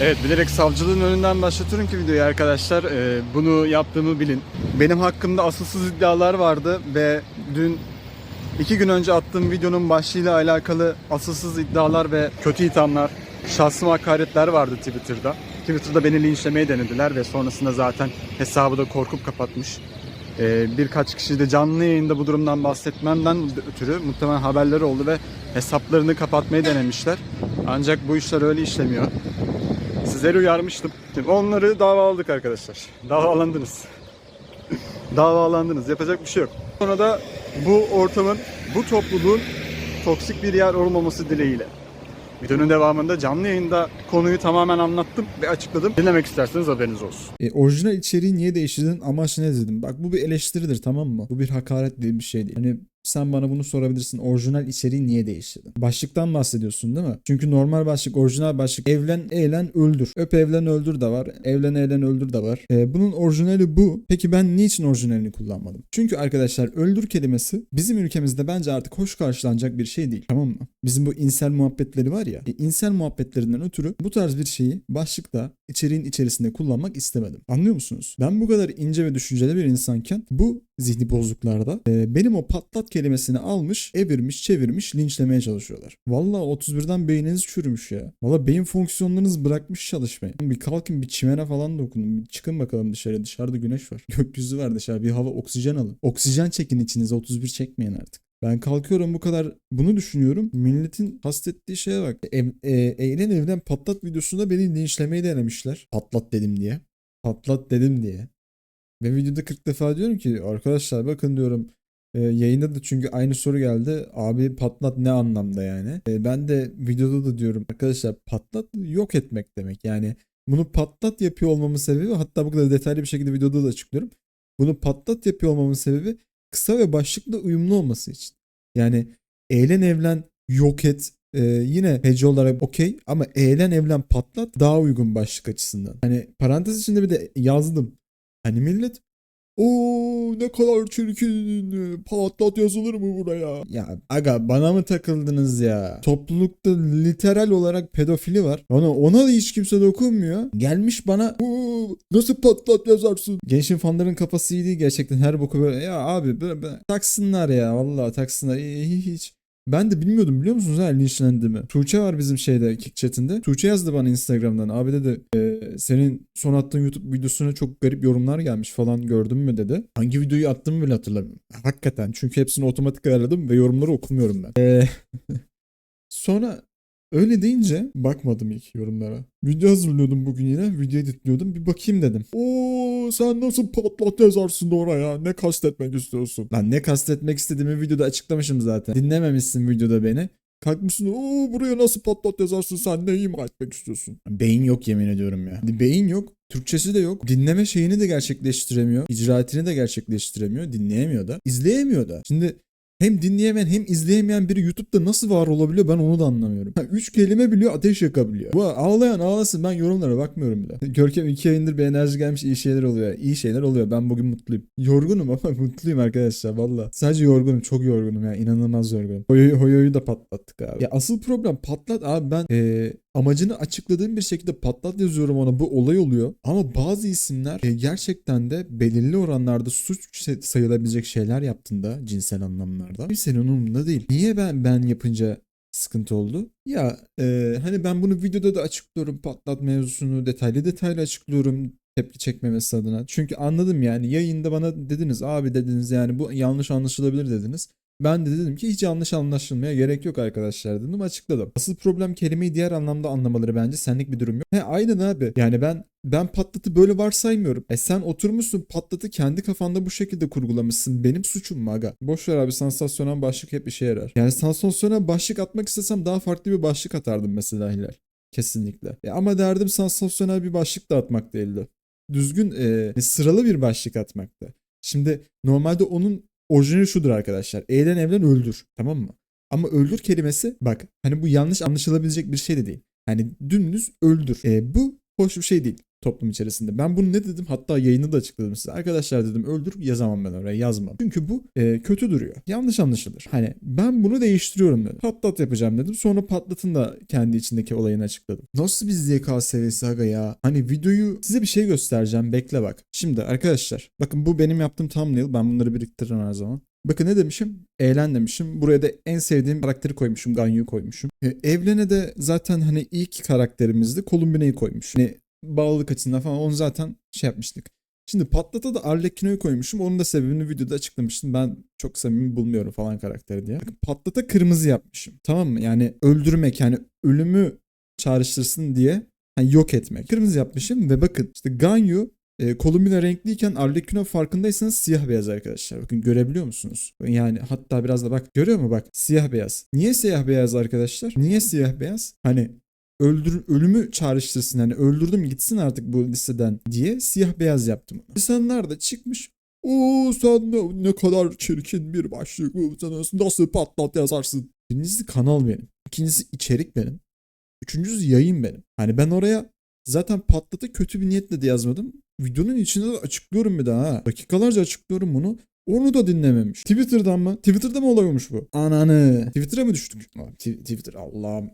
Evet bilerek savcılığın önünden başlatıyorum ki videoyu arkadaşlar. Ee, bunu yaptığımı bilin. Benim hakkımda asılsız iddialar vardı ve dün iki gün önce attığım videonun başlığıyla alakalı asılsız iddialar ve kötü ithamlar, şahsıma hakaretler vardı Twitter'da. Twitter'da beni linçlemeye denediler ve sonrasında zaten hesabı da korkup kapatmış. Ee, birkaç kişi de canlı yayında bu durumdan bahsetmemden ötürü muhtemelen haberleri oldu ve hesaplarını kapatmayı denemişler. Ancak bu işler öyle işlemiyor. Sizleri uyarmıştım. Onları davaladık arkadaşlar. Davalandınız. Davalandınız. Yapacak bir şey yok. Sonra da bu ortamın, bu topluluğun toksik bir yer olmaması dileğiyle. Videonun devamında canlı yayında konuyu tamamen anlattım ve açıkladım. Dinlemek isterseniz haberiniz olsun. E, orijinal içeriği niye değiştirdin? Amaç ne dedim? Bak bu bir eleştiridir tamam mı? Bu bir hakaret değil bir şey değil. Hani sen bana bunu sorabilirsin. Orijinal içeriği niye değiştirdin? Başlıktan bahsediyorsun değil mi? Çünkü normal başlık, orijinal başlık evlen, eğlen, öldür. Öp, evlen, öldür de var. Evlen, eğlen, öldür de var. E, bunun orijinali bu. Peki ben niçin orijinalini kullanmadım? Çünkü arkadaşlar öldür kelimesi bizim ülkemizde bence artık hoş karşılanacak bir şey değil. Tamam mı? Bizim bu insel muhabbetleri var ya. E, insel muhabbetlerinden ötürü bu tarz bir şeyi başlıkta içeriğin içerisinde kullanmak istemedim. Anlıyor musunuz? Ben bu kadar ince ve düşünceli bir insanken bu zihni bozukluklarda e, benim o patlat kelimesini almış, evirmiş, çevirmiş, linçlemeye çalışıyorlar. Vallahi 31'den beyniniz çürümüş ya. Vallahi beyin fonksiyonlarınız bırakmış çalışmayı. Bir kalkın bir çimene falan dokunun. Bir çıkın bakalım dışarı. Dışarıda güneş var. Gökyüzü var dışarı. Bir hava oksijen alın. Oksijen çekin içinize 31 çekmeyin artık. Ben kalkıyorum bu kadar bunu düşünüyorum. Milletin kastettiği şeye bak. E, eğlen evden patlat videosunda beni linçlemeyi denemişler. Patlat dedim diye. Patlat dedim diye. Ve videoda 40 defa diyorum ki arkadaşlar bakın diyorum e, yayında da çünkü aynı soru geldi. Abi patlat ne anlamda yani? E, ben de videoda da diyorum arkadaşlar patlat yok etmek demek. Yani bunu patlat yapıyor olmamın sebebi hatta bu kadar detaylı bir şekilde videoda da açıklıyorum. Bunu patlat yapıyor olmamın sebebi kısa ve başlıkla uyumlu olması için. Yani eğlen evlen yok et e, yine hece olarak okey ama eğlen evlen patlat daha uygun başlık açısından. Hani parantez içinde bir de yazdım. Hani millet o ne kadar çirkin patlat yazılır mı buraya? Ya aga bana mı takıldınız ya? Toplulukta literal olarak pedofili var. Ona, ona da hiç kimse dokunmuyor. Gelmiş bana "Oo, nasıl patlat yazarsın? Gençin fanların kafası iyi değil gerçekten her boku böyle. Ya abi böyle, taksınlar ya vallahi taksınlar. Hiç. Ben de bilmiyordum biliyor musunuz ha linçlendiğimi. Tuğçe var bizim şeyde kick chatinde. Tuğçe yazdı bana Instagram'dan. Abi dedi "E, senin son attığın YouTube videosuna çok garip yorumlar gelmiş falan gördün mü dedi. Hangi videoyu attığımı bile hatırlamıyorum. Hakikaten çünkü hepsini otomatik ayarladım ve yorumları okumuyorum ben. E, sonra Öyle deyince bakmadım ilk yorumlara. Video hazırlıyordum bugün yine. Video editliyordum. Bir bakayım dedim. Oo sen nasıl patlat yazarsın oraya? Ne kastetmek istiyorsun? Lan ne kastetmek istediğimi videoda açıklamışım zaten. Dinlememişsin videoda beni. Kalkmışsın ooo buraya nasıl patlat yazarsın sen ne ima etmek istiyorsun? Beyin yok yemin ediyorum ya. Beyin yok. Türkçesi de yok. Dinleme şeyini de gerçekleştiremiyor. İcraatini de gerçekleştiremiyor. Dinleyemiyor da. izleyemiyor da. Şimdi hem dinleyemeyen hem izleyemeyen biri YouTube'da nasıl var olabiliyor ben onu da anlamıyorum. Ha, üç kelime biliyor ateş yakabiliyor. Bu ağlayan ağlasın ben yorumlara bakmıyorum bile. Görkem iki yayındır bir enerji gelmiş iyi şeyler oluyor. İyi şeyler oluyor ben bugün mutluyum. Yorgunum ama mutluyum arkadaşlar valla. Sadece yorgunum çok yorgunum ya inanılmaz yorgunum. Hoyo'yu, Hoyo'yu da patlattık abi. Ya asıl problem patlat abi ben eee, amacını açıkladığım bir şekilde patlat yazıyorum ona bu olay oluyor. Ama bazı isimler e, gerçekten de belirli oranlarda suç se- sayılabilecek şeyler yaptığında cinsel anlamlarda kimsenin umurunda değil. Niye ben ben yapınca sıkıntı oldu? Ya e, hani ben bunu videoda da açıklıyorum patlat mevzusunu detaylı detaylı açıklıyorum tepki çekmemesi adına. Çünkü anladım yani yayında bana dediniz abi dediniz yani bu yanlış anlaşılabilir dediniz. Ben de dedim ki hiç yanlış anlaşılmaya gerek yok arkadaşlar dedim açıkladım. Asıl problem kelimeyi diğer anlamda anlamaları bence senlik bir durum yok. He aynen abi. Yani ben ben patlatı böyle varsaymıyorum. E sen oturmuşsun patlatı kendi kafanda bu şekilde kurgulamışsın. Benim suçum mu aga? Boş ver abi sansasyonel başlık hep işe yarar. Yani sansasyonel başlık atmak istesem daha farklı bir başlık atardım mesela Hilal. Kesinlikle. E ama derdim sansasyonel bir başlık da atmak değildi. Düzgün e, sıralı bir başlık atmaktı. Şimdi normalde onun orijinali şudur arkadaşlar. Eğlen evlen öldür. Tamam mı? Ama öldür kelimesi bak hani bu yanlış anlaşılabilecek bir şey de değil. Yani dümdüz öldür. E, bu hoş bir şey değil. Toplum içerisinde. Ben bunu ne dedim? Hatta yayını da açıkladım size. Arkadaşlar dedim öldür yazamam ben oraya yazmam. Çünkü bu e, kötü duruyor. Yanlış anlaşılır. Hani ben bunu değiştiriyorum dedim. Patlat yapacağım dedim. Sonra patlatın da kendi içindeki olayını açıkladım. Nasıl bir ZK seviyesi aga ya? Hani videoyu size bir şey göstereceğim. Bekle bak. Şimdi arkadaşlar bakın bu benim yaptığım thumbnail. Ben bunları biriktiririm her zaman. Bakın ne demişim? Eğlen demişim. Buraya da en sevdiğim karakteri koymuşum. Ganyu'yu koymuşum. E, Evlen'e de zaten hani ilk karakterimizdi. Kolumbine'yi koymuşum. Hani bağlılık açısından falan onu zaten şey yapmıştık. Şimdi Patlat'a da Arlecchino'yu koymuşum. Onun da sebebini videoda açıklamıştım. Ben çok samimi bulmuyorum falan karakteri diye. Patlat'a kırmızı yapmışım. Tamam mı? Yani öldürmek yani ölümü çağrıştırsın diye hani yok etmek. Kırmızı yapmışım ve bakın işte Ganyu e, Columbine renkliyken Arlecchino farkındaysanız siyah beyaz arkadaşlar. Bakın görebiliyor musunuz? Yani hatta biraz da bak görüyor mu bak siyah beyaz. Niye siyah beyaz arkadaşlar? Niye siyah beyaz? Hani öldür ölümü çağrıştırsın hani öldürdüm gitsin artık bu listeden diye siyah beyaz yaptım. İnsanlar da çıkmış o sen ne, ne kadar çirkin bir başlık sen nasıl patlat yazarsın. Birincisi kanal benim. İkincisi içerik benim. Üçüncüsü yayın benim. Hani ben oraya zaten patlatı kötü bir niyetle de yazmadım. Videonun içinde de açıklıyorum bir daha ha. Dakikalarca açıklıyorum bunu. Onu da dinlememiş. Twitter'dan mı? Twitter'da mı olay bu? Ananı. Twitter'a mı düştük? Twitter Allah'ım.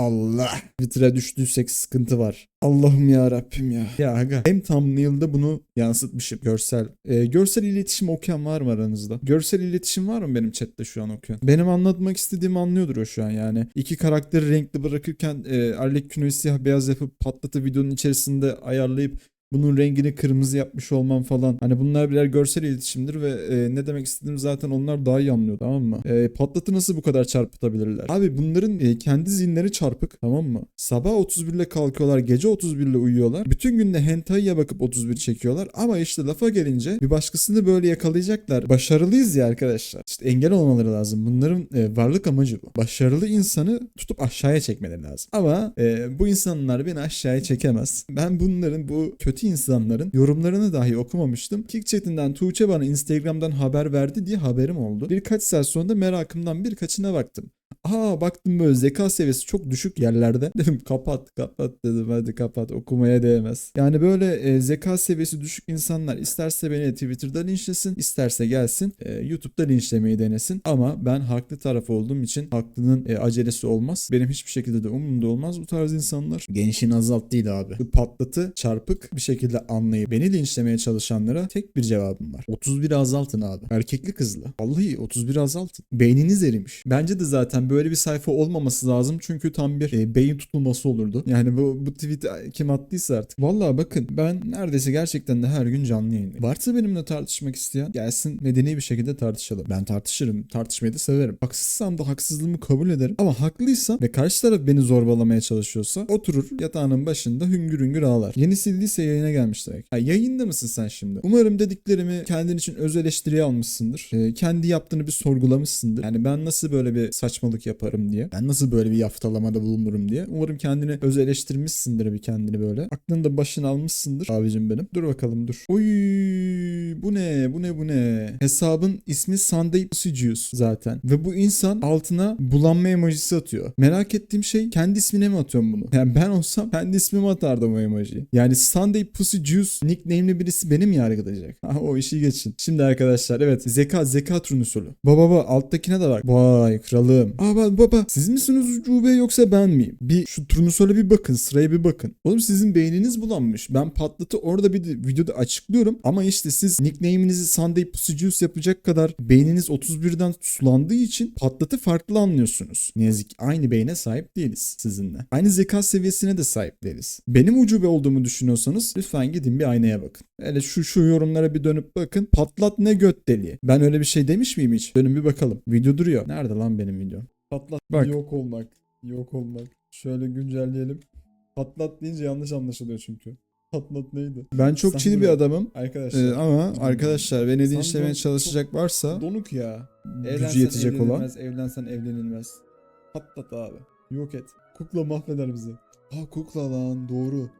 Allah. Twitter'a düştüysek sıkıntı var. Allah'ım ya Rabbim ya. Ya aga hem thumbnail'da bunu yansıtmışım görsel. Ee, görsel iletişim okuyan var mı aranızda? Görsel iletişim var mı benim chatte şu an okuyan? Benim anlatmak istediğimi anlıyordur o şu an yani. İki karakteri renkli bırakırken e, Arlecchino'yu siyah beyaz yapıp patlatıp videonun içerisinde ayarlayıp bunun rengini kırmızı yapmış olmam falan. Hani bunlar birer görsel iletişimdir ve e, ne demek istediğim zaten onlar daha iyi anlıyor tamam mı? E, patlatı nasıl bu kadar çarpıtabilirler? Abi bunların e, kendi zihinleri çarpık tamam mı? Sabah 31 ile kalkıyorlar, gece 31 ile uyuyorlar. Bütün günde hentai'ye bakıp 31 çekiyorlar ama işte lafa gelince bir başkasını böyle yakalayacaklar. Başarılıyız ya arkadaşlar. İşte engel olmaları lazım. Bunların e, varlık amacı bu. Başarılı insanı tutup aşağıya çekmeleri lazım. Ama e, bu insanlar beni aşağıya çekemez. Ben bunların bu kötü insanların yorumlarını dahi okumamıştım. Kickchat'inden Tuğçe bana Instagram'dan haber verdi diye haberim oldu. Birkaç saat sonra da merakımdan birkaçına baktım. Aa baktım böyle zeka seviyesi çok düşük yerlerde. Dedim kapat kapat dedim hadi kapat okumaya değmez. Yani böyle e, zeka seviyesi düşük insanlar isterse beni Twitter'da linçlesin isterse gelsin e, YouTube'da linçlemeyi denesin. Ama ben haklı taraf olduğum için haklının e, acelesi olmaz. Benim hiçbir şekilde de umurumda olmaz bu tarz insanlar. Gençliğin azalttıydı abi. Bu patlatı çarpık bir şekilde anlayıp beni linçlemeye çalışanlara tek bir cevabım var. 31 azaltın abi. Erkekli kızlı. Vallahi 31 azaltın. Beyniniz erimiş. Bence de zaten böyle bir sayfa olmaması lazım çünkü tam bir e, beyin tutulması olurdu. Yani bu, bu tweet kim attıysa artık. Vallahi bakın ben neredeyse gerçekten de her gün canlı yayındayım. Varsa benimle tartışmak isteyen gelsin medeni bir şekilde tartışalım. Ben tartışırım. Tartışmayı da severim. Haksızsam da haksızlığımı kabul ederim. Ama haklıysam ve karşı taraf beni zorbalamaya çalışıyorsa oturur yatağının başında hüngür hüngür ağlar. Yeni sildiyse yayına gelmişler. Ha, yayında mısın sen şimdi? Umarım dediklerimi kendin için öz eleştiriye almışsındır. Ee, kendi yaptığını bir sorgulamışsındır. Yani ben nasıl böyle bir saçmalık yaparım diye. Ben nasıl böyle bir yaftalamada bulunurum diye. Umarım kendini öz eleştirmişsindir bir kendini böyle. Aklını da başına almışsındır abicim benim. Dur bakalım dur. Oy bu ne bu ne bu ne. Hesabın ismi Sunday Juice zaten. Ve bu insan altına bulanma emojisi atıyor. Merak ettiğim şey kendi ismine mi atıyorum bunu? Yani ben olsam kendi ismime atardım o emojiyi. Yani Sunday Pussy Juice nickname'li birisi beni mi yargılayacak? Ha, o işi geçin. Şimdi arkadaşlar evet zeka zeka turnusolu. Baba baba alttakine de bak. Vay kralım. Aa baba, baba siz misiniz ucube yoksa ben miyim? Bir şu turnusole bir bakın sıraya bir bakın. Oğlum sizin beyniniz bulanmış. Ben patlatı orada bir de videoda açıklıyorum. Ama işte siz nickname'inizi Sunday Pussy Juice yapacak kadar beyniniz 31'den sulandığı için patlatı farklı anlıyorsunuz. Ne yazık ki aynı beyne sahip değiliz sizinle. Aynı zeka seviyesine de sahip değiliz. Benim ucube olduğumu düşünüyorsanız lütfen gidin bir aynaya bakın. Hele şu şu yorumlara bir dönüp bakın. Patlat ne göt deliği. Ben öyle bir şey demiş miyim hiç? Dönün bir bakalım. Video duruyor. Nerede lan benim videom? Patlat. Bak. Yok olmak. Yok olmak. Şöyle güncelleyelim. Patlat deyince yanlış anlaşılıyor çünkü. Patlat neydi? Ben çok çili bir Sandro. adamım. Arkadaşlar. Ee, ama arkadaşlar Sandro linçlemeye çok çalışacak varsa Donuk ya. gücü yetecek olan evlenilmez, evlensen evlenilmez. Patlat abi. Yok et. Kukla mahveder bizi. Ha kukla lan doğru.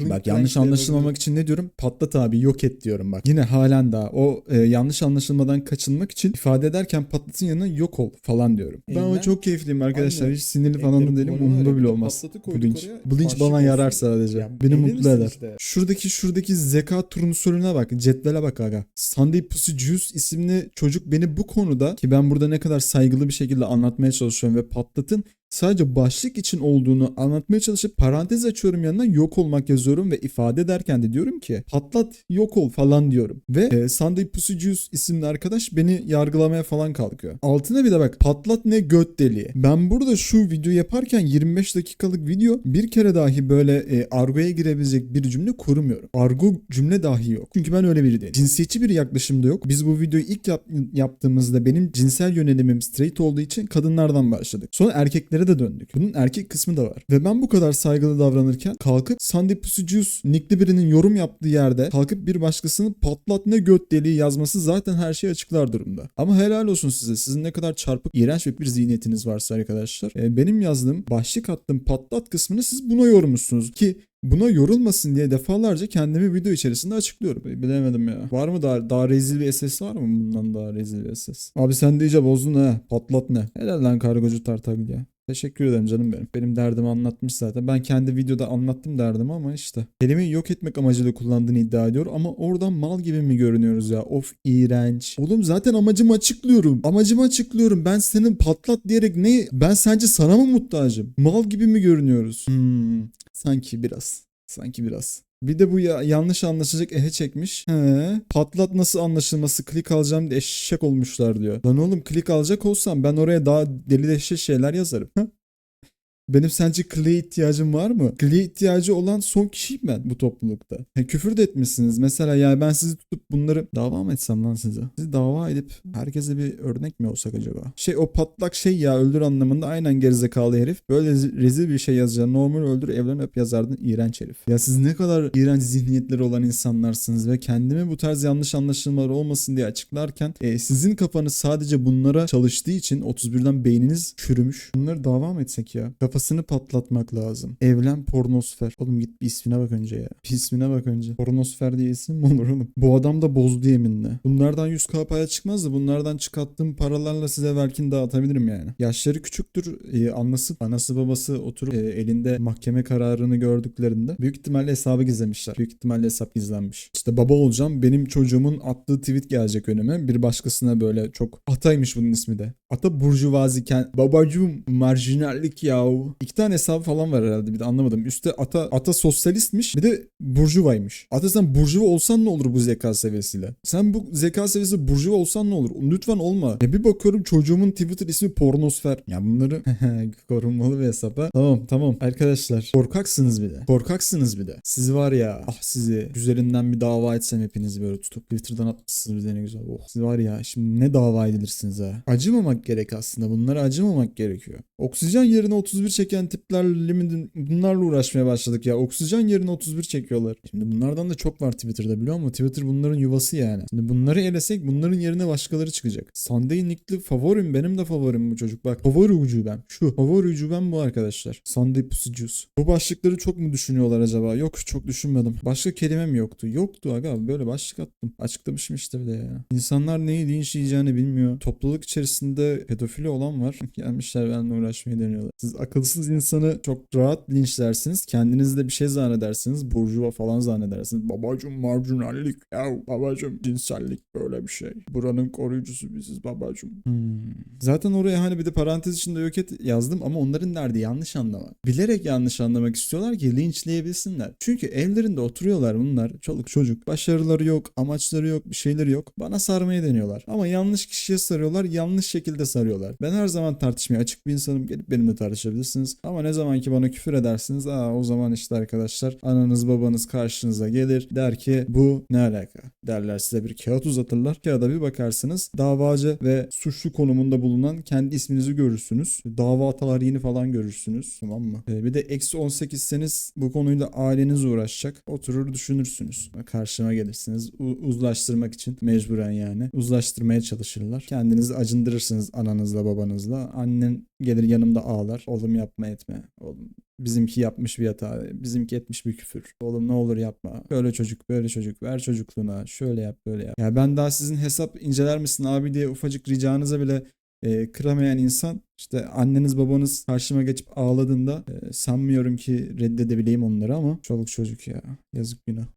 Bak yanlış anlaşılmamak için ne diyorum? Patlat abi yok et diyorum bak. Yine halen daha o e, yanlış anlaşılmadan kaçınmak için ifade ederken patlatın yanına yok ol falan diyorum. Ben ama çok keyifliyim arkadaşlar. Aynen. Hiç sinirli falan da Ekleri değilim. Umurumda bile olmaz. Bu linç. Bu linç bana yarar sadece. Ya, Beni mutlu eder. işte. Şuradaki şuradaki zeka turnusörüne bak. Cetvele bak aga. Sunday Pussy Juice isimli çocuk beni bu konuda ki ben burada ne kadar saygılı bir şekilde anlatmaya çalışıyorum ve patlatın sadece başlık için olduğunu anlatmaya çalışıp parantez açıyorum yanına yok olmak yazıyorum ve ifade ederken de diyorum ki patlat yok ol falan diyorum. Ve e, Sunday Pussy Juice isimli arkadaş beni yargılamaya falan kalkıyor. Altına bir de bak patlat ne göt deliği. Ben burada şu video yaparken 25 dakikalık video bir kere dahi böyle e, argoya girebilecek bir cümle kurmuyorum. Argo cümle dahi yok. Çünkü ben öyle biri değilim. Cinsiyetçi bir yaklaşım da yok. Biz bu videoyu ilk yap- yaptığımızda benim cinsel yönelimim straight olduğu için kadınlardan başladık. Sonra erkeklere de döndük. Bunun erkek kısmı da var. Ve ben bu kadar saygılı davranırken kalkıp Sandy Juice nickli birinin yorum yaptığı yerde kalkıp bir başkasının patlat ne göt deliği yazması zaten her şeyi açıklar durumda. Ama helal olsun size. Sizin ne kadar çarpık, iğrenç bir zihniyetiniz varsa arkadaşlar. E, benim yazdığım başlık attığım patlat kısmını siz buna yormuşsunuz ki Buna yorulmasın diye defalarca kendimi video içerisinde açıklıyorum. E, Bilemedim ya. Var mı daha, daha rezil bir SS var mı bundan daha rezil bir SS? Abi sen de iyice bozdun ha. Patlat ne? Helal lan kargocu tartaglia. Teşekkür ederim canım benim. Benim derdimi anlatmış zaten. Ben kendi videoda anlattım derdimi ama işte. Kelimeyi yok etmek amacıyla kullandığını iddia ediyor ama oradan mal gibi mi görünüyoruz ya? Of iğrenç. Oğlum zaten amacımı açıklıyorum. Amacımı açıklıyorum. Ben senin patlat diyerek ne? Ben sence sana mı muhtacım? Mal gibi mi görünüyoruz? Hmm, sanki biraz. Sanki biraz. Bir de bu ya, yanlış anlaşılacak ehe çekmiş. He, patlat nasıl anlaşılması klik alacağım diye eşek olmuşlar diyor. Lan oğlum klik alacak olsam ben oraya daha deli deşe şeyler yazarım. Benim sence kliğe ihtiyacım var mı? Kliğe ihtiyacı olan son kişiyim ben bu toplulukta. He, küfür de etmişsiniz. Mesela ya ben sizi tutup bunları dava mı etsem lan size? Sizi dava edip herkese bir örnek mi olsak acaba? Şey o patlak şey ya öldür anlamında aynen gerizekalı herif. Böyle rezi- rezil bir şey yazacaksın. Normal öldür evlen öp yazardın. iğrenç herif. Ya siz ne kadar iğrenç zihniyetleri olan insanlarsınız ve kendimi bu tarz yanlış anlaşılmalar olmasın diye açıklarken e, sizin kafanız sadece bunlara çalıştığı için 31'den beyniniz çürümüş. Bunları dava mı etsek ya? Kafasını patlatmak lazım. Evlen pornosfer. Oğlum git bir ismine bak önce ya. Bir ismine bak önce. Pornosfer diye isim mi olur oğlum? Bu adam da bozdu yeminle. Bunlardan 100k paya çıkmaz da bunlardan çıkarttığım paralarla size verkin dağıtabilirim yani. Yaşları küçüktür. E, anası, anası babası oturup e, elinde mahkeme kararını gördüklerinde büyük ihtimalle hesabı gizlemişler. Büyük ihtimalle hesap gizlenmiş. İşte baba olacağım. Benim çocuğumun attığı tweet gelecek önüme. Bir başkasına böyle çok ataymış bunun ismi de. Ata burjuvaziken babacım marjinallik yahu. İki tane hesabı falan var herhalde bir de anlamadım. Üstte ata ata sosyalistmiş bir de burjuvaymış. Ata sen burjuva olsan ne olur bu zeka seviyesiyle? Sen bu zeka seviyesi burjuva olsan ne olur? Lütfen olma. Ya bir bakıyorum çocuğumun Twitter ismi pornosfer. Ya bunları korunmalı bir hesap ha. Tamam tamam arkadaşlar. Korkaksınız bir de. Korkaksınız bir de. Siz var ya ah sizi üzerinden bir dava etsem hepinizi böyle tutup Twitter'dan atmışsınız bir de ne güzel. Oh. Siz var ya şimdi ne dava edilirsiniz ha. Acımamak gerek aslında. Bunlara acımamak gerekiyor. Oksijen yerine 31 çeken tiplerle bunlarla uğraşmaya başladık ya. Oksijen yerine 31 çekiyorlar. Şimdi bunlardan da çok var Twitter'da biliyor musun? Twitter bunların yuvası yani. Şimdi bunları elesek bunların yerine başkaları çıkacak. Sunday Nick'li favorim benim de favorim bu çocuk. Bak favori ucubem. Şu favori ucubem bu arkadaşlar. Sunday Pussy Juice. Bu başlıkları çok mu düşünüyorlar acaba? Yok çok düşünmedim. Başka kelimem yoktu. Yoktu aga böyle başlık attım. Açıklamışım işte bir de ya. İnsanlar neyi linçleyeceğini bilmiyor. Topluluk içerisinde pedofili olan var. Gelmişler benimle uğraşmayı deniyorlar. Siz akılsız insanı çok rahat linçlersiniz. Kendinizi de bir şey zannedersiniz. Burjuva falan zannedersiniz. Babacım marjinallik ya babacım cinsellik böyle bir şey. Buranın koruyucusu biziz babacım. Hmm. Zaten oraya hani bir de parantez içinde yok et yazdım ama onların derdi yanlış anlama. Bilerek yanlış anlamak istiyorlar ki linçleyebilsinler. Çünkü evlerinde oturuyorlar bunlar. Çoluk çocuk. Başarıları yok, amaçları yok, bir şeyleri yok. Bana sarmayı deniyorlar. Ama yanlış kişiye sarıyorlar, yanlış şekilde sarıyorlar. Ben her zaman tartışmaya açık bir insanım. Gelip benimle tartışabilirsiniz. Ama ne zaman ki bana küfür edersiniz, aa o zaman işte arkadaşlar ananız babanız karşınıza gelir. Der ki bu ne alaka? Derler size bir kağıt uzatırlar. Kağıda bir bakarsınız. Davacı ve suçlu konumunda bulunan kendi isminizi görürsünüz. Dava tarihini falan görürsünüz. Tamam mı? Ee, bir de eksi 18'seniz bu konuyla aileniz uğraşacak. Oturur düşünürsünüz. Karşıma gelirsiniz. U- uzlaştırmak için mecburen yani. Uzlaştırmaya çalışırlar. Kendinizi acındırırsınız ananızla babanızla. Annen gelir yanımda ağlar. Oğlum yapma etme. Oğlum Bizimki yapmış bir hata. Bizimki etmiş bir küfür. Oğlum ne olur yapma. Böyle çocuk böyle çocuk. Ver çocukluğuna. Şöyle yap böyle yap. Ya ben daha sizin hesap inceler misin abi diye ufacık ricanıza bile e, kıramayan insan işte anneniz babanız karşıma geçip ağladığında e, sanmıyorum ki reddedebileyim onları ama çoluk çocuk ya yazık günah.